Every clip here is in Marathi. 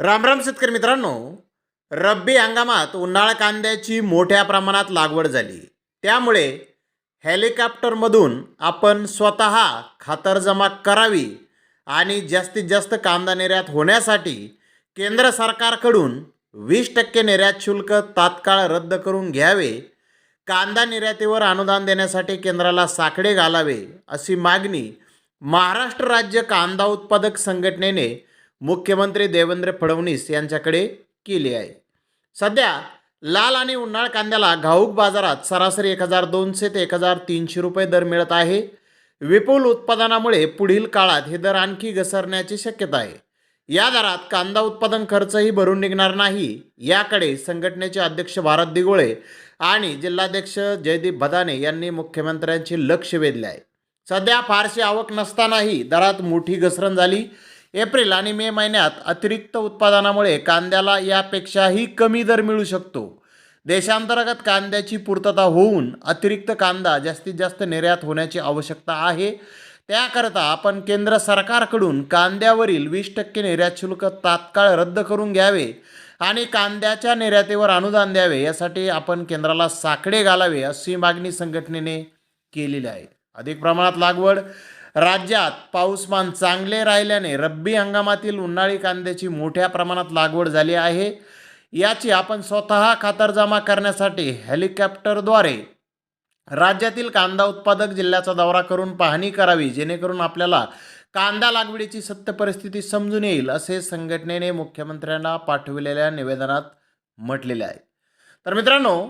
रामराम शेतकरी मित्रांनो. रब्बी हंगामात उन्हाळा कांद्याची मोठ्या प्रमाणात लागवड झाली. त्यामुळे हेलिकॉप्टरमधून आपण स्वतः खातर जमा करावी आणि जास्तीत जास्त कांदा निर्यात होण्यासाठी केंद्र सरकारकडून वीस टक्के निर्यात शुल्क तात्काळ रद्द करून घ्यावे कांदा निर्यातीवर अनुदान देण्यासाठी केंद्राला साकडे घालावे अशी मागणी महाराष्ट्र राज्य कांदा उत्पादक संघटनेने मुख्यमंत्री देवेंद्र फडणवीस यांच्याकडे केली आहे. सध्या लाल आणि उन्हाळ कांद्याला घाऊक बाजारात सरासरी एक हजार दोनशे ते एक हजार तीनशे रुपये दर मिळत आहे. विपुल उत्पादनामुळे पुढील काळात हे दर आणखी घसरण्याची शक्यता आहे. या दरात कांदा उत्पादन खर्चही भरून निघणार नाही. याकडे संघटनेचे अध्यक्ष भारत दिगोळे आणि जिल्हाध्यक्ष जयदीप भदाने यांनी मुख्यमंत्र्यांचे लक्ष वेधले आहे. सध्या फारशी आवक नसतानाही दरात मोठी घसरण झाली. एप्रिल आणि मे महिन्यात अतिरिक्त उत्पादनामुळे कांद्याला यापेक्षाही कमी दर मिळू शकतो. देशांतर्गत कांद्याची पूर्तता होऊन अतिरिक्त कांदा जास्तीत जास्त निर्यात होण्याची आवश्यकता आहे. त्याकरता आपण केंद्र सरकारकडून कांद्यावरील वीस टक्के निर्यात शुल्क तात्काळ रद्द करून घ्यावे आणि कांद्याच्या निर्यातीवर अनुदान द्यावे यासाठी आपण केंद्राला साकडे घालावे अशी मागणी संघटनेने केलेली आहे. अधिक प्रमाणात लागवड राज्यात पाऊसमान चांगले राहिल्याने रब्बी हंगामातील उन्हाळी कांद्याची मोठ्या प्रमाणात लागवड झाली आहे. याची आपण स्वतः खातरजमा करण्यासाठी हेलिकॉप्टरद्वारे राज्यातील कांदा उत्पादक जिल्ह्याचा दौरा करून पाहणी करावी जेणेकरून आपल्याला कांदा लागवडीची सत्य परिस्थिती समजून येईल असे संघटनेने मुख्यमंत्र्यांना पाठविलेल्या निवेदनात म्हटलेले आहे. तर मित्रांनो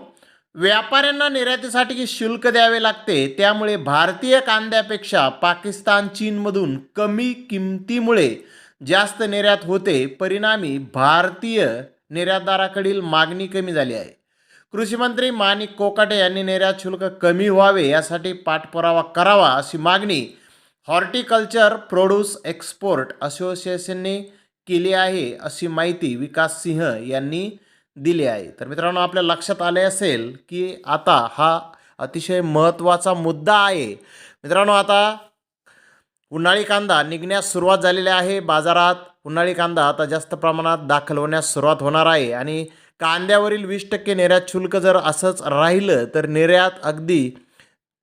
व्यापाऱ्यांना निर्यातीसाठी शुल्क द्यावे लागते त्यामुळे भारतीय कांद्यापेक्षा पाकिस्तान चीनमधून कमी किमतीमुळे जास्त निर्यात होते. परिणामी भारतीय निर्यातदाराकडील मागणी कमी झाली आहे. कृषी मंत्री माणिक कोकाटे यांनी निर्यात शुल्क कमी व्हावे यासाठी पाठपुरावा करावा अशी मागणी हॉर्टिकल्चर प्रोड्यूस एक्सपोर्ट असोसिएशनने केली आहे अशी माहिती विकास सिंह यांनी दिली आहे. तर मित्रांनो आपल्या लक्षात आले असेल की आता हा अतिशय महत्त्वाचा मुद्दा आहे. मित्रांनो आता उन्हाळी कांदा निघण्यास सुरुवात झालेली आहे. बाजारात उन्हाळी कांदा आता जास्त प्रमाणात दाखल होण्यास सुरुवात होणार आहे. आणि कांद्यावरील वीस टक्के निर्यात शुल्क जर असंच राहिलं तर निर्यात अगदी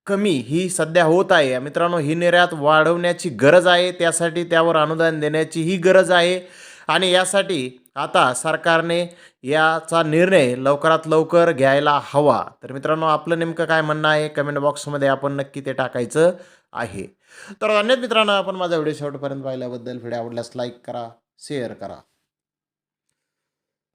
कमी ही सध्या होत आहे. मित्रांनो ही निर्यात वाढवण्याची गरज आहे. त्यासाठी त्यावर अनुदान देण्याची ही गरज आहे. आणि यासाठी आता सरकारने याचा निर्णय लवकरात लवकर घ्यायला हवा. तर मित्रांनो आपलं नेमकं काय म्हणणं आहे? कमेंट बॉक्समध्ये आपण नक्की ते टाकायचं आहे. तर धन्यवाद मित्रांनो आपण माझा व्हिडिओ शेवटपर्यंत पाहिल्याबद्दल. व्हिडिओ आवडल्यास लाईक करा शेअर करा.